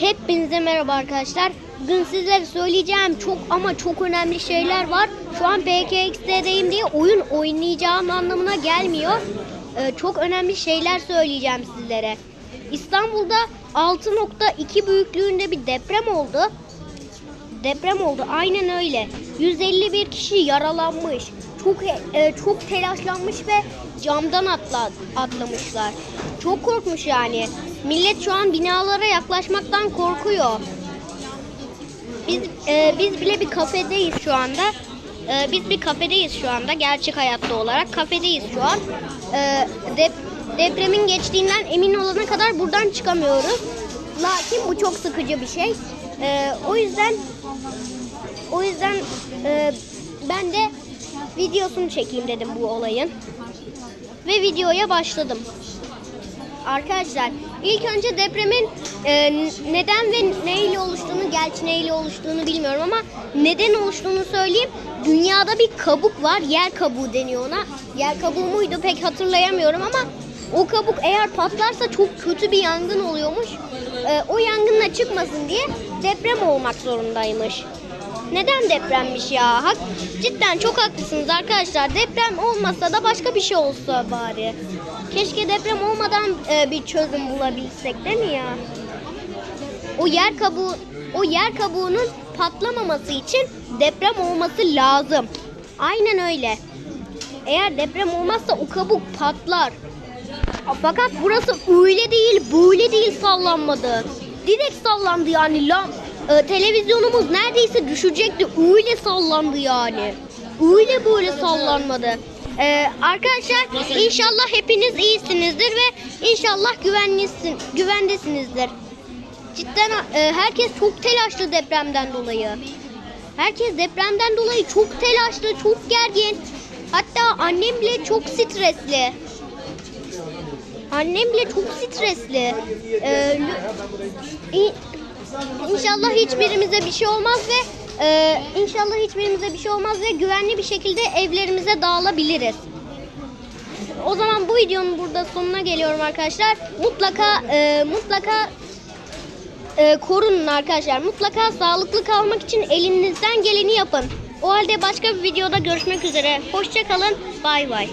Hepinize merhaba arkadaşlar. Bugün sizlere söyleyeceğim çok ama çok önemli şeyler var. Şu an PKX'deyim diye oyun oynayacağım anlamına gelmiyor. Ee, çok önemli şeyler söyleyeceğim sizlere. İstanbul'da 6.2 büyüklüğünde bir deprem oldu. Deprem oldu aynen öyle. 151 kişi yaralanmış. Çok e, çok telaşlanmış ve camdan atla, atlamışlar. Çok korkmuş yani. Millet şu an binalara yaklaşmaktan korkuyor. Biz e, biz bile bir kafedeyiz şu anda. E, biz bir kafedeyiz şu anda gerçek hayatta olarak kafedeyiz şu an. E, dep- depremin geçtiğinden emin olana kadar buradan çıkamıyoruz. Lakin bu çok sıkıcı bir şey. E, o yüzden o yüzden e, ben de videosunu çekeyim dedim bu olayın. Ve videoya başladım. Arkadaşlar ilk önce depremin e, neden ve neyle oluştuğunu, gerçi neyle oluştuğunu bilmiyorum ama neden oluştuğunu söyleyeyim. Dünyada bir kabuk var. Yer kabuğu deniyor ona. Yer kabuğu muydu pek hatırlayamıyorum ama o kabuk eğer patlarsa çok kötü bir yangın oluyormuş. E, o yangınla çıkmasın diye deprem olmak zorundaymış. Neden depremmiş ya? Hak, cidden çok haklısınız arkadaşlar. Deprem olmasa da başka bir şey olsa bari. Keşke deprem olmadan e, bir çözüm bulabilsek değil mi ya? O yer kabuğu o yer kabuğunun patlamaması için deprem olması lazım. Aynen öyle. Eğer deprem olmazsa o kabuk patlar. Fakat burası öyle değil, böyle değil sallanmadı. Direkt sallandı yani. Lam, e, televizyonumuz neredeyse düşecekti. Öyle sallandı yani. Öyle böyle sallanmadı. E, arkadaşlar inşallah hepiniz iyisinizdir ve inşallah güvenlisin, güvendesinizdir. Cidden e, herkes çok telaşlı depremden dolayı. Herkes depremden dolayı çok telaşlı, çok gergin. Hatta annem bile çok stresli. Annem bile çok stresli. Ee, İnşallah hiçbirimize bir şey olmaz ve e, inşallah hiçbirimize bir şey olmaz ve güvenli bir şekilde evlerimize dağılabiliriz. O zaman bu videonun burada sonuna geliyorum arkadaşlar. Mutlaka e, mutlaka e, korunun arkadaşlar. Mutlaka sağlıklı kalmak için elinizden geleni yapın. O halde başka bir videoda görüşmek üzere. Hoşçakalın. Bay bay.